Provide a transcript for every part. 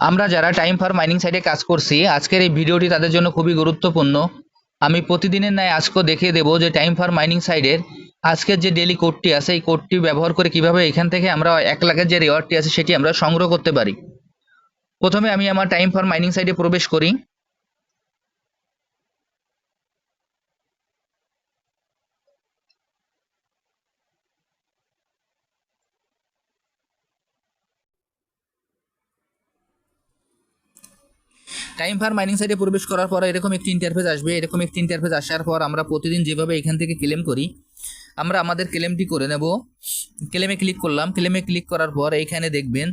আমরা যারা time for mining সাইটে কাজ করছি, আজকের এই ভিডিওটি তাদের জন্য খুবই গুরুত্বপূর্ণ। আমি প্রতিদিনের ন্যায় আজকেও দেখিয়ে দেবো যে টাইম ফর মাইনিং সাইডের আজকের যে ডেলি কোডটি আছে, এই কোডটি ব্যবহার করে কীভাবে এখান থেকে আমরা এক লাখের যে রেওয়ার্ডটি আছে, সেটি আমরা সংগ্রহ করতে পারি। প্রথমে আমি আমার টাইম ফর মাইনিং সাইটে প্রবেশ করি। টাইম ফার মাইনিং সাইটে প্রবেশ করার পর এরকম একটি ইন্টারফেস আসবে, এরকম একটি ইন্টারফেস আসার পর আমরা প্রতিদিন যেভাবে এখান থেকে ক্লেম করি, আমরা আমাদের ক্লেমটি করে নেব। ক্লেমে ক্লিক করলাম ক্লেমে ক্লিক করার পর এইখানে দেখবেন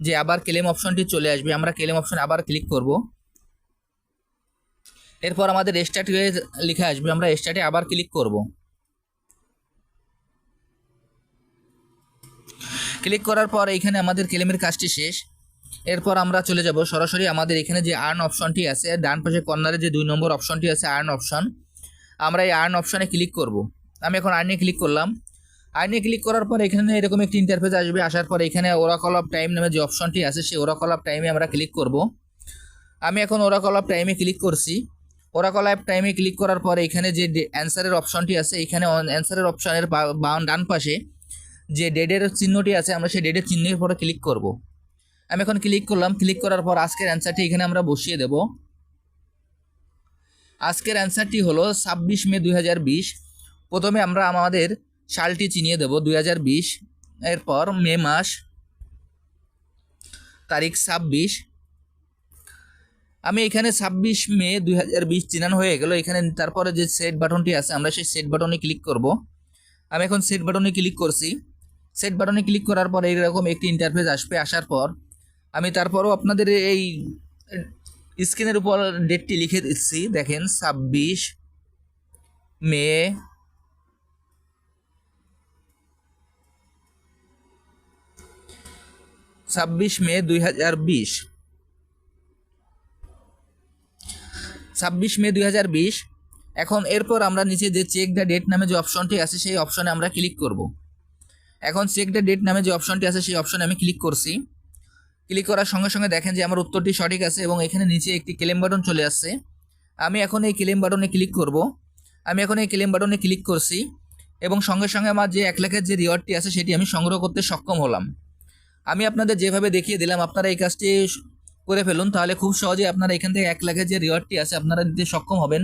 যে আবার ক্লেম অপশনটি চলে আসবে, আমরা ক্লেম অপশন আবার ক্লিক করব। এরপর আমাদের স্টার্ট লেখা আসবে, আমরা স্টার্টে আবার ক্লিক করব। ক্লিক করার পর এইখানে আমাদের ক্লেমের কাজটি শেষ। এরপর আমরা চলে যাব সরাসরি আমাদের এখানে যে আর্ন অপশনটি আছে, ডান পাশে কর্নারে যে দুই নম্বর অপশনটি আছে আর্ন অপশন আমরা এই আর্ন অপশনে ক্লিক করব। আমি এখন আর্নে ক্লিক করলাম। আর্নে ক্লিক করার পর এখানে এরকম একটি ইন্টারফেস আসবে, আসার পর এখানে ওরাকল অফ টাইম নামে যে অপশনটি আছে, সেই ওরাকল অফ টাইমে আমরা ক্লিক করব। আমি এখন ওরাকল অফ টাইমে ক্লিক করছি। ওরাকল অফ টাইমে ক্লিক করার পর এখানে যে অ্যান্সারের অপশনটি আছে, এখানে অ্যান্সারের অপশনের ডান পাশে যে ডেডের চিহ্নটি আছে, আমরা সেই ডেডের চিহ্নের পরে ক্লিক করব। আমি এখন ক্লিক করলাম ক্লিক করার পর আজকের অ্যান্সারটি এখানে আমরা বসিয়ে দেব। আজকের অ্যান্সারটি হলো ছাব্বিশ মে দুই হাজার বিশ। প্রথমে আমরা আমাদের সালটি চিনিয়ে দেব, দুই হাজার বিশ। এরপর মে মাস, তারিখ ছাব্বিশ। আমি এখানে ছাব্বিশ মে দুই হাজার বিশ চিনানো হয়ে গেল। এখানে তারপরে যে সেট বাটনটি আছে, আমরা সেই সেট বাটনে ক্লিক করব। আমি এখন সেট বাটনে ক্লিক করছি। সেট বাটনে ক্লিক করার পর এইরকম একটি ইন্টারফেস আসবে, আসার পর আমি তারপরও আপনাদের এই স্ক্রিনের উপর ডেটটি লিখে দিচ্ছি। দেখেন, ছাব্বিশ মে ছাব্বিশ মে দুই হাজার বিশ। ছাব্বিশ মে দুই হাজার বিশ। এখন এরপর আমরা নিচে যে চেক দ্য ডেট নামে যে অপশনটি আছে, সেই অপশনে আমরা ক্লিক করব। এখন চেক দ্য ডেট নামে যে অপশনটি আছে, সেই অপশনে আমি ক্লিক করছি। ক্লিক করার সঙ্গে সঙ্গে দেখেন যে আমার উত্তরটি সঠিক আছে এবং এখানে নিচে একটি ক্লেম বাটন চলে আসছে। আমি এখন এই ক্লেম বাটনে ক্লিক করব। আমি এখন এই ক্লেম বাটনে ক্লিক করছি এবং সঙ্গে সঙ্গে আমার যে এক লাখের যে রিওয়ার্ডটি আছে সেটি আমি সংগ্রহ করতে সক্ষম হলাম। আমি আপনাদের যেভাবে দেখিয়ে দিলাম, আপনারা এই কাজটি করে ফেলুন, তাহলে খুব সহজে আপনারা এখান থেকে এক লাখের যে রিওয়ার্ডটি আছে আপনারা দিতে সক্ষম হবেন।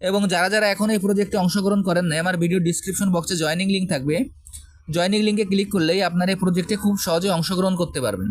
এবং যারা যারা এখন এই প্রজেক্টে অংশগ্রহণ করেন না আমার ভিডিও ডিসক্রিপশন বক্সে জয়নিং লিঙ্ক থাকবে। জয়নিং লিঙ্কে ক্লিক করলেই আপনারা এই প্রজেক্টে খুব সহজে অংশগ্রহণ করতে পারবেন।